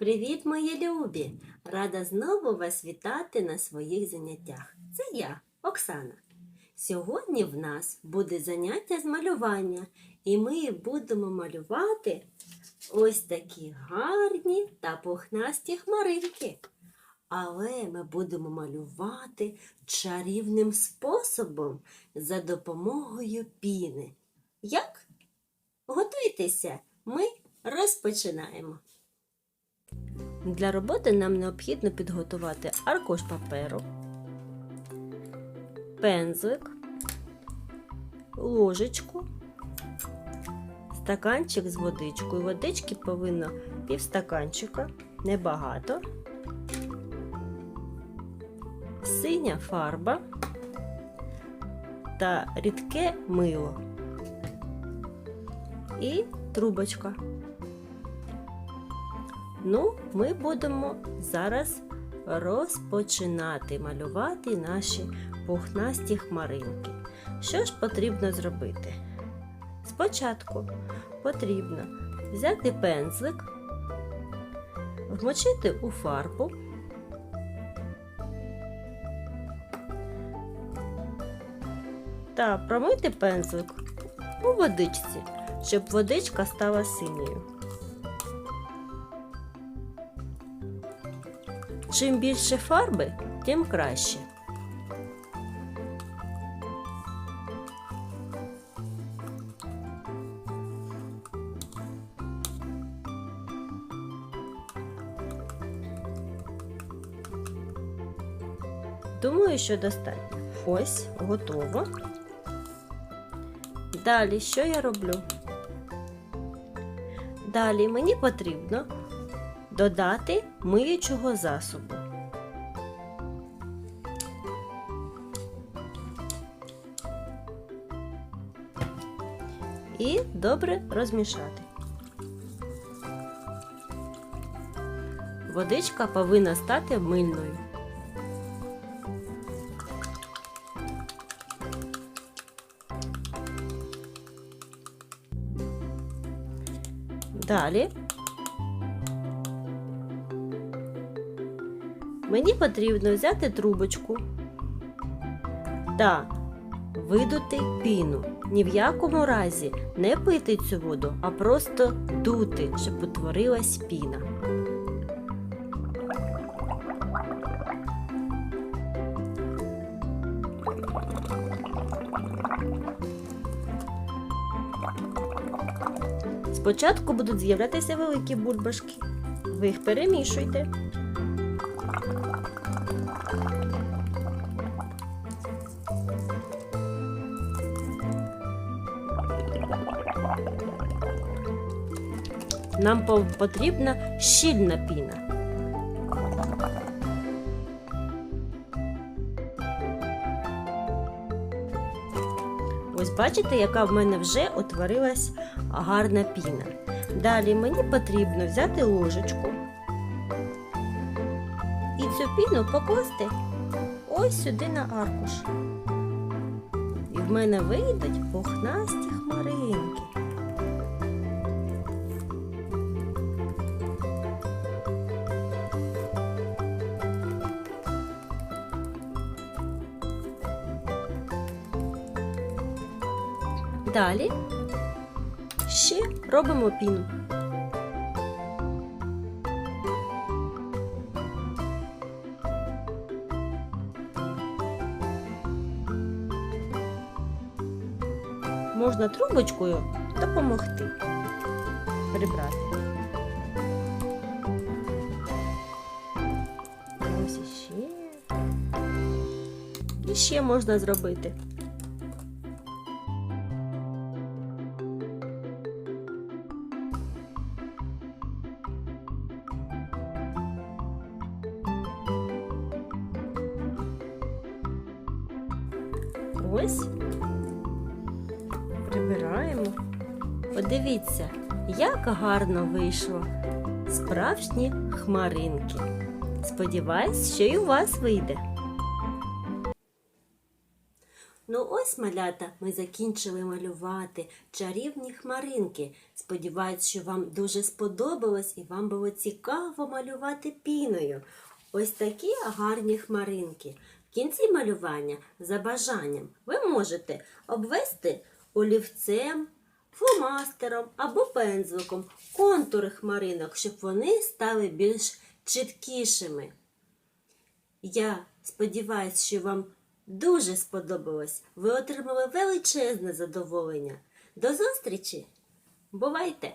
Привіт, мої любі! Рада знову вас вітати на своїх заняттях. Це я, Оксана. Сьогодні в нас буде заняття з малювання, і ми будемо малювати ось такі гарні та пухнасті хмаринки. Але ми будемо малювати чарівним способом за допомогою піни. Як? Готуйтеся, ми розпочинаємо. Для роботи нам необхідно підготувати аркуш паперу, пензлик, ложечку, стаканчик з водичкою. Водички повинно півстаканчика, небагато, синя фарба та рідке мило і трубочка. Ну, ми будемо зараз розпочинати малювати наші пухнасті хмаринки. Що ж потрібно зробити? Спочатку потрібно взяти пензлик, вмочити у фарбу, та промити пензлик у водичці, щоб водичка стала синьою. Чим більше фарби, тим краще. Думаю, що достатньо. Ось, готово. Далі що я роблю? Далі мені потрібно додати миючого засобу. І добре розмішати. Водичка повинна стати мильною. Далі Мені потрібно взяти трубочку та видути піну. Ні в якому разі не пити цю воду, а просто дути, щоб утворилась піна. Спочатку будуть з'являтися великі бульбашки. Ви їх перемішуйте. Нам потрібна щільна піна. Ось бачите, яка в мене вже утворилась гарна піна. Далі мені потрібно взяти ложечку і цю піну покласти ось сюди на аркуш. І в мене вийдуть пухнасті хмаринки. Далі ще робимо піну. Можна трубочкою допомогти прибрати. Ось іще. І ще можна зробити. Ось прибираємо. Подивіться, як гарно вийшло. Справжні хмаринки. Сподіваюсь, що і у вас вийде. Ну ось, малята, ми закінчили малювати чарівні хмаринки. Сподіваюсь, що вам дуже сподобалось і вам було цікаво малювати піною. Ось такі гарні хмаринки. Кінці малювання за бажанням ви можете обвести олівцем, фломастером або пензликом контури хмаринок, щоб вони стали більш чіткішими. Я сподіваюся, що вам дуже сподобалось. Ви отримали величезне задоволення. До зустрічі! Бувайте!